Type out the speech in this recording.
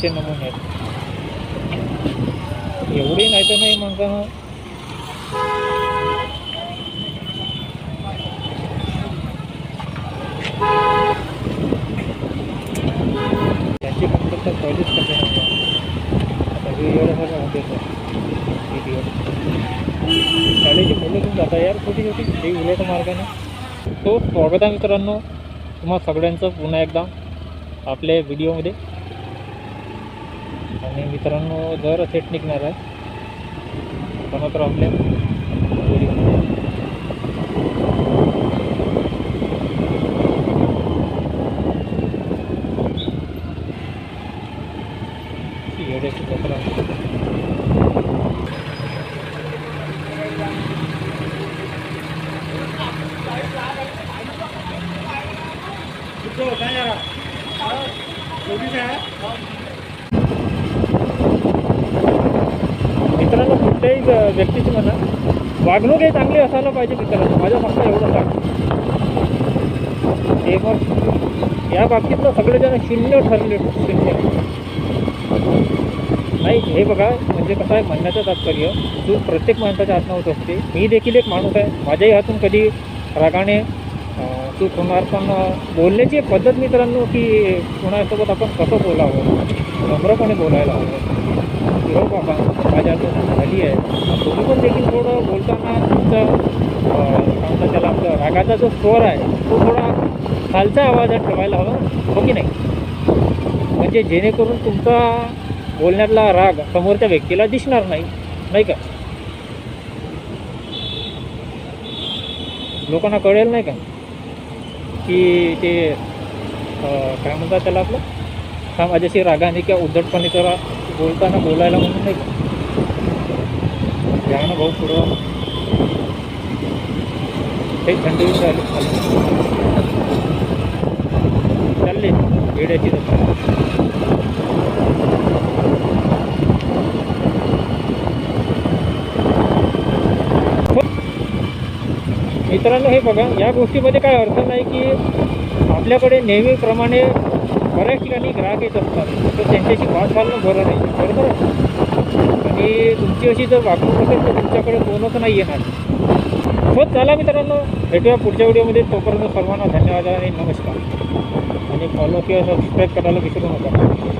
असे नमुने आहेत. एवढी नाही तर नाही म्हणताना त्यांची कम्प्युटर पहिलीच कंप्लेंट आता एवढं सगळं होते शाळेची मुलं घेऊन जाता यार छोटी छोटी ही उलट मार्गाने. तो स्वागत आहे मित्रांनो. तुम्हा सगळ्यांचं पुन्हा एकदा आपल्या व्हिडिओमध्ये आणि मित्रांनो जर सेट निघणार आहे तर मात्र आपल्या कोणत्याही व्यक्तीची म्हणा वागणूक हे चांगली असायला पाहिजे मित्रांनो. माझ्या फक्त एवढं सांग हे मग या बाबतीतलं सगळेजण शून्य ठरले शून्य. नाही हे बघा म्हणजे कसं आहे म्हणण्याचं तात्पर्य तू प्रत्येक माणसाच्या हातनं होत असते. मी देखील एक माणूस आहे. माझ्याही हातून कधी रागाने तू चूक होणार पण बोलण्याची पद्धत मित्रांनो की कोणासोबत आपण कसं बोलावं? नम्रपणे बोलायला हवं. हो बाबा माझ्या झाली आहे. तुम्ही पण देखील थोडं बोलताना तुमचं सांगता काय त्याला आपलं रागाचा जो स्वर आहे तो थोडा खालच्या आवाजात ठेवायला हवा. हो की नाही? म्हणजे जेणेकरून तुमचा बोलण्यातला राग समोरच्या व्यक्तीला दिसणार नाही. नाही का? लोकांना कळेल नाही का? की ते काय म्हणतात त्याला आपलं? हा माझ्याशी रागाने किंवा उद्धटपणे जरा बोलताना बोलायला म्हणून नाही घ्या ना भाऊ पुढं. काही थंडी येऊन राहिली. चालले वेड्याची जत्रा मित्रांनो हे बघा या गोष्टीमध्ये काय अर्थ नाही की आपल्याकडे नेहमीप्रमाणे बऱ्याच ठिकाणी ग्राहक येत असतात तर त्यांच्याशी वाद घालणं बरं नाही. बरोबर आहे? आणि तुमची अशी जर वागणूक असेल तर तुमच्याकडे कोणच नाही येणार. हो चला मित्रांनो. भेटूया पुढच्या व्हिडिओमध्ये. तोपर्यंत सर्वांना धन्यवाद आणि नमस्कार. आणि फॉलो किंवा सबस्क्राईब करायला विसरू नका.